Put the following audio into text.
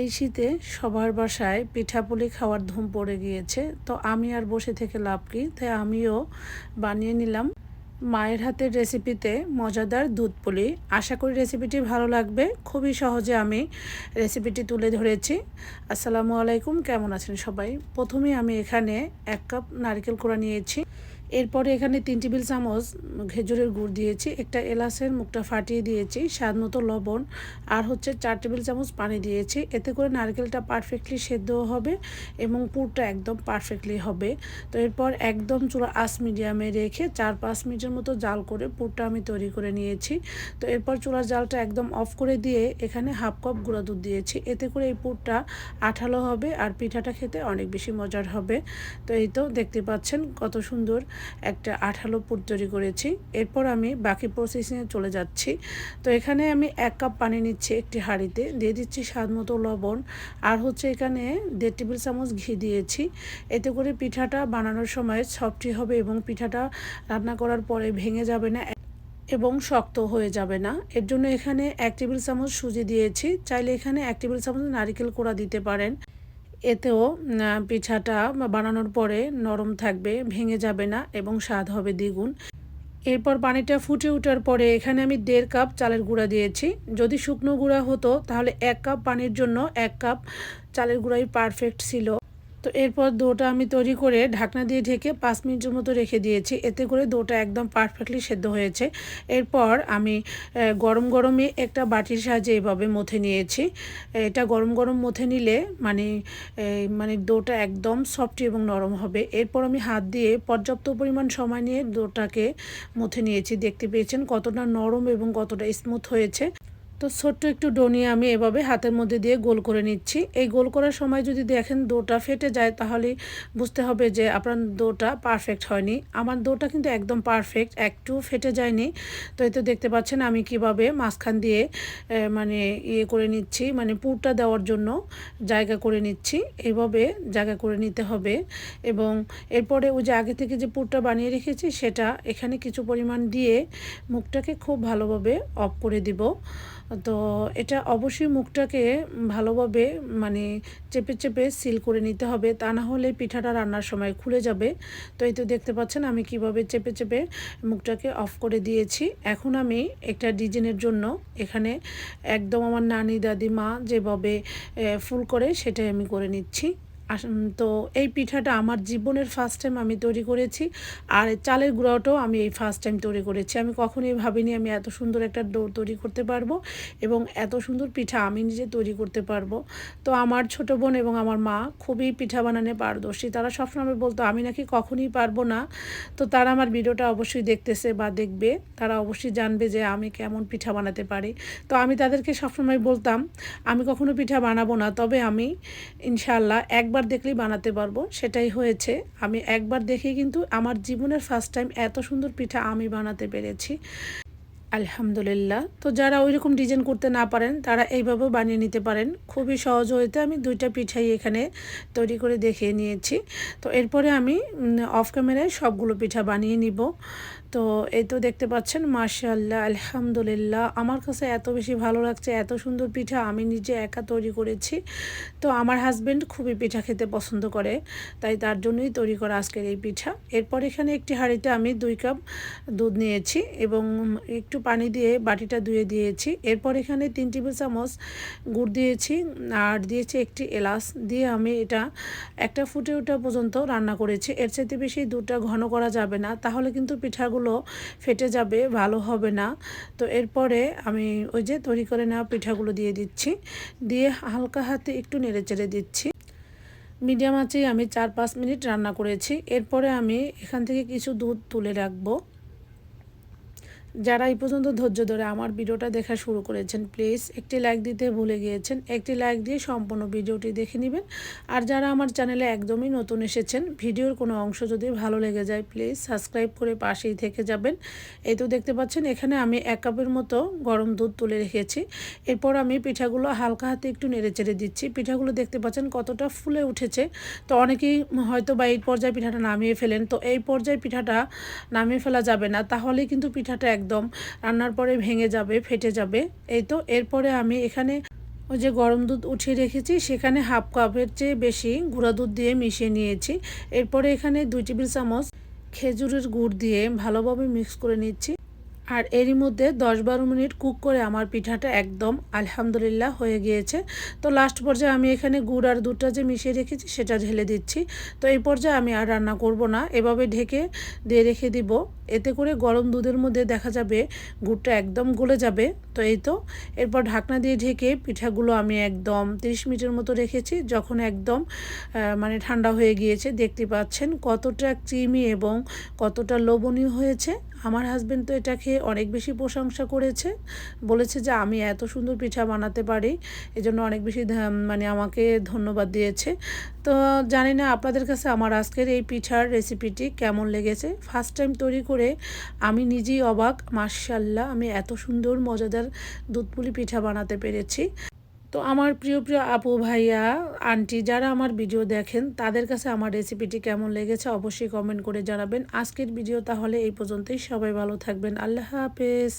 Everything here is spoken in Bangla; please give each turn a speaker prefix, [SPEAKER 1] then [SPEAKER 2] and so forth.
[SPEAKER 1] এই শীতে সবার বাসায় পিঠাপুলি খাওয়ার ধুম পড়ে গিয়েছে। তো আমি আর বসে থেকে লাভ কি? তাই আমিও বানিয়ে নিলাম। মায়ের হাতের রেসিপিতে মজাদার দুধ পুলি আশা করি রেসিপিটি ভালো লাগবে। খুবই সহজে আমি রেসিপিটি তুলে ধরেছি। আসসালামু আলাইকুম। কেমন আছেন সবাই? প্রথমে আমি এখানে এক কাপ নারকেল কোড়া নিয়েছি। এরপরে এখানে তিন টেবিল চামচ খেজুরের গুড় দিয়েছি, একটা এলাচের মুখটা ফাটিয়ে দিয়েছি, স্বাদ মতো লবণ, আর হচ্ছে চার টেবিল চামচ পানি দিয়েছি। এতে করে নারকেলটা পারফেক্টলি সেদ্ধও হবে এবং পুরটা একদম পারফেক্টলি হবে। তো এরপর একদম চুলা আস মিডিয়ামে রেখে চার পাঁচ মিনিটের মতো জাল করে পুরটা আমি তৈরি করে নিয়েছি। তো এরপর চুলার জালটা একদম অফ করে দিয়ে এখানে হাফ কাপ গুঁড়া দুধ দিয়েছি। এতে করে এই পুরটা আঠালো হবে আর পিঠাটা খেতে অনেক বেশি মজার হবে। তো এই তো দেখতে পাচ্ছেন কত সুন্দর। একটা আঠালো পুর তৈরি করেছি। এরপর আমি বাকি প্রসেসিংয়ে চলে যাচ্ছি। তো এখানে আমি এক কাপ পানি নিচ্ছি একটি হাঁড়িতে, দিয়ে দিচ্ছি স্বাদ মতো লবণ, আর হচ্ছে এখানে দেড় টেবিল চামচ ঘি দিয়েছি। এতে করে পিঠাটা বানানোর সময় সফটি হবে এবং পিঠাটা রান্না করার পরে ভেঙে যাবে না এবং শক্ত হয়ে যাবে না। এর জন্য এখানে এক টেবিল চামচ সুজি দিয়েছি। চাইলে এখানে এক টেবিল চামচ নারিকেল কোড়া দিতে পারেন। এতেও পিঠাটা বানানোর পরে নরম থাকবে, ভেঙে যাবে না এবং স্বাদ হবে দ্বিগুণ। এরপর পানিটা ফুটে ওঠার পরে এখানে আমি দেড় কাপ চালের গুঁড়া দিয়েছি। যদি শুকনো গুঁড়া হতো, তাহলে এক কাপ পানির জন্য এক কাপ চালের গুঁড়াই পারফেক্ট ছিল। তো এরপর দোটা আমি তৈরি করে ঢাকনা দিয়ে ঢেকে পাঁচ মিনিটের মতো রেখে দিয়েছি। এতে করে দোটা একদম পারফেক্টলি সেদ্ধ হয়েছে। এরপর আমি গরম গরমে একটা বাটির সাহায্যে এভাবে মথে নিয়েছি। এটা গরম গরম মথে নিলে মানে মানে দোটা একদম সফটি এবং নরম হবে। এরপর আমি হাত দিয়ে পর্যাপ্ত পরিমাণ সময় নিয়ে দোটাকে মথে নিয়েছি। দেখতে পেয়েছেন কতটা নরম এবং কতটা স্মুথ হয়েছে। তো ছোট্ট একটু ডো নিয়ে আমি এভাবে হাতের মধ্যে দিয়ে গোল করে নিচ্ছি। এই গোল করার সময় যদি দেখেন দোটা ফেটে যায়, তাহলে বুঝতে হবে যে আপনার দোটা পারফেক্ট হয়নি। আমার দোটা কিন্তু একদম পারফেক্ট একটু ফেটে যায়নি। তো এই তো দেখতে পাচ্ছেন আমি কীভাবে মাঝখান দিয়ে মানে ইয়ে করে নিচ্ছি মানে পুরটা দেওয়ার জন্য জায়গা করে নিচ্ছি। এইভাবে জায়গা করে নিতে হবে এবং এরপরে ওই যে আগে থেকে যে পুরটা বানিয়ে রেখেছি, সেটা এখানে কিছু পরিমাণ দিয়ে মুখটাকে খুব ভালোভাবে অফ করে দিব। তো এটা অবশ্যই মুখটাকে ভালোভাবে মানে চেপে চেপে সিল করে নিতে হবে। তা না হলে পিঠাটা রান্নার সময় খুলে যাবে। তো এই তো দেখতে পাচ্ছেন আমি কীভাবে চেপে চেপে মুখটাকে অফ করে দিয়েছি। এখন আমি একটা ডিজাইনের জন্য এখানে একদম আমার নানি দাদি মা যেভাবে ফুল করে সেটাই আমি করে নিচ্ছি। তো এই পিঠাটা আমার জীবনের ফার্স্ট টাইম আমি তৈরি করেছি। আর চালের গুঁড়াটাও আমি এই ফার্স্ট টাইম তৈরি করেছি। আমি কখনোই ভাবিনি আমি এত সুন্দর একটা ডো তৈরি করতে পারব এবং এত সুন্দর পিঠা আমি নিজে তৈরি করতে পারব। তো আমার ছোট বোন এবং আমার মা খুবই পিঠা বানানে পারদর্শী। তারা সবসময় বলতো, আমি নাকি কখনই পারব না। তো তারা আমার ভিডিওটা অবশ্যই দেখতেছে বা দেখবে। তারা অবশ্যই জানবে যে আমি কেমন পিঠা বানাতে পারি। তো আমি তাদেরকে সবসময় বলতাম, আমি কখনো পিঠা বানাবো না, তবে আমি ইনশাল্লাহ একবার একবার দেখলেই বানাতে পারব, সেটাই হয়েছে। আমি একবার দেখে কিন্তু আমার জীবনের ফার্স্ট টাইম এত সুন্দর পিঠা আমি বানাতে পেরেছি। আলহামদুলিল্লাহ। তো যারা ওই রকম ডিজাইন করতে না পারেন, তারা এইভাবেও বানিয়ে নিতে পারেন। খুবই সহজ হইতে আমি দুইটা পিঠাই এখানে তৈরি করে দেখিয়ে নিয়েছি। তো এরপরে আমি অফ ক্যামেরায় সবগুলো পিঠা বানিয়ে নিব। তো এই তো দেখতে পাচ্ছেন মার্শাল্লাহ আলহামদুলিল্লাহ। আমার কাছে এত বেশি ভালো লাগছে, এত সুন্দর পিঠা আমি নিজে একা তৈরি করেছি। তো আমার হাজব্যান্ড খুবই পিঠা খেতে পছন্দ করে, তাই তার জন্যই তৈরি করা আজকের এই পিঠা। এরপর এখানে একটি হাঁড়িতে আমি দুই কাপ দুধ নিয়েছি এবং একটু পানি দিয়ে বাটিটা ধুয়ে দিয়েছি। এরপর এখানে তিন টেবিল চামচ গুড় দিয়েছি, আর দিয়েছি একটি এলাচ। দিয়ে আমি এটা একটা ফুটে ওঠা পর্যন্ত রান্না করেছি। এর চাইতে বেশি দুধটা ঘন করা যাবে না, তাহলে কিন্তু পিঠাগুলো পিঠাগুলো ফেটে যাবে, ভালো হবে না। তো এরপরে আমি ওই যে তৈরি করে নেওয়া পিঠাগুলো দিয়ে দিচ্ছি। দিয়ে হালকা হাতে একটু নেড়ে চেড়ে দিচ্ছি। মিডিয়াম আঁচেই আমি চার পাঁচ মিনিট রান্না করেছি। এরপরে আমি এখান থেকে কিছু দুধ তুলে রাখব। যারা এই পর্যন্ত ধৈর্য ধরে আমার ভিডিওটা দেখা শুরু করেছেন প্লিজ একটি লাইক দিতে ভুলে গিয়েছেন, একটি লাইক দিয়ে সম্পূর্ণ ভিডিওটি দেখে নেবেন। আর যারা আমার চ্যানেলে একদমই নতুন এসেছেন, ভিডিওর কোনো অংশ যদি ভালো লেগে যায় প্লিজ সাবস্ক্রাইব করে পাশেই থেকে যাবেন। এই তো দেখতে পাচ্ছেন, এখানে আমি এক কাপের মতো গরম দুধ তুলে রেখেছি। এরপর আমি পিঠাগুলো হালকা হাতে একটু নেড়ে চেড়ে দিচ্ছি। পিঠাগুলো দেখতে পাচ্ছেন কতটা ফুলে উঠেছে। তো অনেকেই হয়তো বা এই পর্যায়ে পিঠাটা নামিয়ে ফেলেন। তো এই পর্যায়ে পিঠাটা নামিয়ে ফেলা যাবে না। তাহলে কিন্তু পিঠাটা একদম। রান্নার পরে ভেঙে যাবে, ফেটে যাবে। এই তো, এরপরে আমি এখানে ওই যে গরম দুধ উঠিয়ে রেখেছি, সেখানে হাফ কাপের চেয়ে বেশি গুঁড়া দুধ দিয়ে মিশিয়ে নিয়েছি। এরপরে এখানে দুই টেবিল চামচ খেজুরের গুড় দিয়ে ভালোভাবে মিক্স করে নিচ্ছি। আর এরই মধ্যে দশ বারো মিনিট কুক করে আমার পিঠাটা একদম আলহামদুলিল্লাহ হয়ে গিয়েছে। তো লাস্ট পর্যায়ে আমি এখানে গুড় আর দুধটা যে মিশিয়ে রেখেছি, সেটা ঢেলে দিচ্ছি। তো এই পর্যায়ে আমি আর রান্না করব না। এভাবে ঢেকে দিয়ে রেখে দিব। এতে করে গরম দুধের মধ্যে দেখা যাবে গুড়টা একদম গলে যাবে। তো এই তো, এরপর ঢাকনা দিয়ে ঢেকে পিঠাগুলো আমি একদম 30 মিনিটের মতো রেখেছি, যখন একদম মানে ঠান্ডা হয়ে গিয়েছে। দেখতে পাচ্ছেন কতটা ক্রিমি এবং কতটা লোভনীয় হয়েছে। আমার হাজব্যান্ড তো এটা খেয়ে অনেক বেশি প্রশংসা করেছে। বলেছে যে আমি এত সুন্দর পিঠা বানাতে পারি, এজন্য অনেক বেশি মানে আমাকে ধন্যবাদ দিয়েছে। তো জানি না আপনাদের কাছে আমার আজকের এই পিঠার রেসিপিটি কেমন লেগেছে। ফার্স্ট টাইম তৈরি করে আমি নিজেই অবাক মার্শাল্লাহ আমি এত সুন্দর, মজাদার দুধপুলি পিঠা বানাতে পেরেছি। তো আমার প্রিয় প্রিয় আপু ভাইয়া, আন্টি যারা আমার ভিডিও দেখেন, তাদের কাছে আমার রেসিপিটি কেমন লেগেছে অবশ্যই কমেন্ট করে জানাবেন। আজকের ভিডিও তাহলে এই পর্যন্তই, সবাই ভালো থাকবেন, আল্লাহ হাফেজ।